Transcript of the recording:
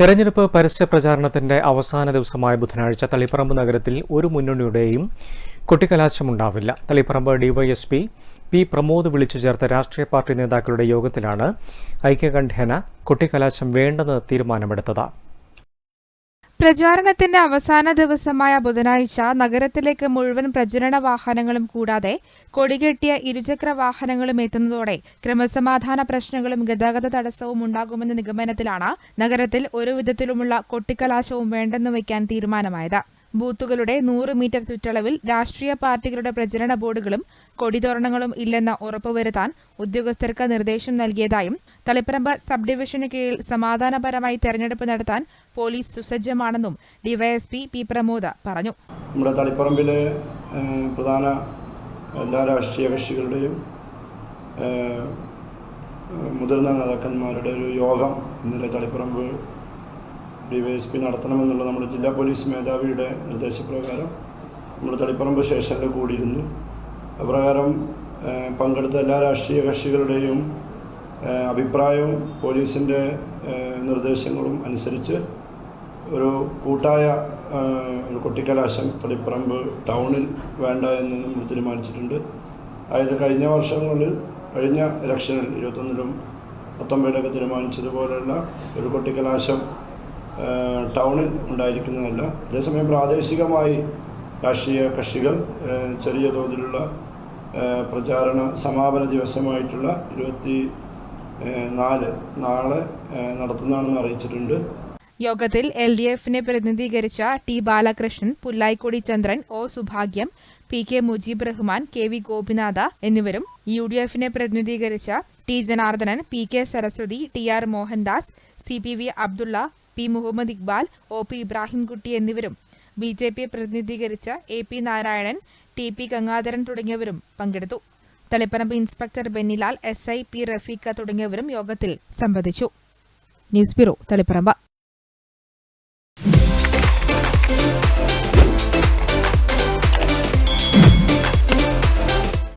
തെരഞ്ഞെടുപ്പ് പരസ്യ പ്രചാരണത്തിന്റെ അവസാന ദിവസമായ ബുധനാഴ്ച തളിപ്പറമ്പ് നഗരത്തിൽ ഒരു മുന്നണിയുടെയും കൊട്ടിക്കലാശമുണ്ടാവില്ല. തളിപ്പറമ്പ് ഡിവൈഎസ്പി പി പ്രമോദ് വിളിച്ചു ചേർത്ത രാഷ്ട്രീയ പാർട്ടി നേതാക്കളുടെ യോഗത്തിലാണ് ഐക്യകണ്ഠേന കൊട്ടിക്കലാശം വേണ്ടെന്ന് തീരുമാനമെടുത്തത്. പ്രചാരണത്തിന്റെ അവസാന ദിവസമായ ബുധനാഴ്ച നഗരത്തിലേക്ക് മുഴുവൻ പ്രചരണ വാഹനങ്ങളും കൂടാതെ കൊടികെട്ടിയ ഇരുചക്ര വാഹനങ്ങളും എത്തുന്നതോടെ ക്രമസമാധാന പ്രശ്നങ്ങളും ഗതാഗത തടസ്സവും ഉണ്ടാകുമെന്ന നിഗമനത്തിലാണ് നഗരത്തിൽ ഒരു വിധത്തിലുമുള്ള കൊട്ടിക്കലാശവും വേണ്ടെന്ന് വയ്ക്കാൻ തീരുമാനമായത്. ബൂത്തുകളുടെ നൂറ് മീറ്റർ ചുറ്റളവിൽ രാഷ്ട്രീയ പാർട്ടികളുടെ പ്രചരണ ബോർഡുകളും കൊടിതോരണങ്ങളും ഇല്ലെന്ന് ഉറപ്പുവരുത്താൻ ഉദ്യോഗസ്ഥർക്ക് നിർദ്ദേശം നൽകിയതായും തളിപ്പറമ്പ് സബ് ഡിവിഷന് കീഴിൽ സമാധാനപരമായി തെരഞ്ഞെടുപ്പ് നടത്താൻ പോലീസ് സുസജ്ജമാണെന്നും ഡിവൈഎസ്പി പി പ്രമോദ് പറഞ്ഞു. നമ്മുടെ തളിപ്പറമ്പിലെ പ്രധാന എല്ലാ രാഷ്ട്രീയ കക്ഷികളുടെയും മുതിർന്ന നേതാക്കന്മാരുടെ ഒരു യോഗം ഇന്നലെ തളിപ്പറമ്പ് ഡിവൈഎസ്പി നടത്തണമെന്നുള്ള നമ്മുടെ ജില്ലാ പോലീസ് മേധാവിയുടെ നിർദ്ദേശപ്രകാരം നമ്മൾ തളിപ്പറമ്പ് സ്റ്റേഷനിൽ കൂടിയിരുന്നു. അപ്രകാരം പങ്കെടുത്ത എല്ലാ രാഷ്ട്രീയ കക്ഷികളുടെയും അഭിപ്രായവും പോലീസിന്റെ നിർദ്ദേശങ്ങളും അനുസരിച്ച് ഒരു കൂട്ടായ ഒരു കൊട്ടിക്കലാശം തളിപ്പറമ്പ് ടൗണിൽ വേണ്ട എന്ന് നമ്മൾ തീരുമാനിച്ചിട്ടുണ്ട്. അതായത് കഴിഞ്ഞ വർഷങ്ങളിൽ കഴിഞ്ഞ ഇലക്ഷനിൽ ഇരുപത്തൊന്നിലും പത്തൊമ്പതിലൊക്കെ തീരുമാനിച്ചതുപോലെയുള്ള ഒരു കൊട്ടിക്കലാശം ടൗണിൽ ഉണ്ടായിരിക്കുന്നതല്ല. അതേസമയം പ്രാദേശികമായി രാഷ്ട്രീയ കക്ഷികൾ ചെറിയ തോതിലുള്ള പ്രചാരണ സമാപന ദിവസമായിട്ടുള്ള ഇരുപത്തി നാല് നാളെ നടത്തുന്നതാണെന്ന് അറിയിച്ചിട്ടുണ്ട്. യോഗത്തിൽ എൽ ഡി എഫിനെ പ്രതിനിധീകരിച്ച T Balakrishnan Pullayikkodi Chandran O Subhagyam P K Mujeeb Rahman K V Gopinatha എന്നിവരും യു ഡി എഫിനെ പ്രതിനിധീകരിച്ച T Janardanan P K Saraswathi T R Mohandas C P V Abdulla P Muhammad Iqbal O P Ibrahimkutty എന്നിവരും. B J പിയെ പ്രതിനിധീകരിച്ച A P Narayanan T P Gangadharan തുടങ്ങിയവരും പങ്കെടുത്തു. Taliparamba inspector Bennylal S I P Rafeeq തുടങ്ങിയവരും യോഗത്തിൽ സംബന്ധിച്ചു news bureau Taliparamba.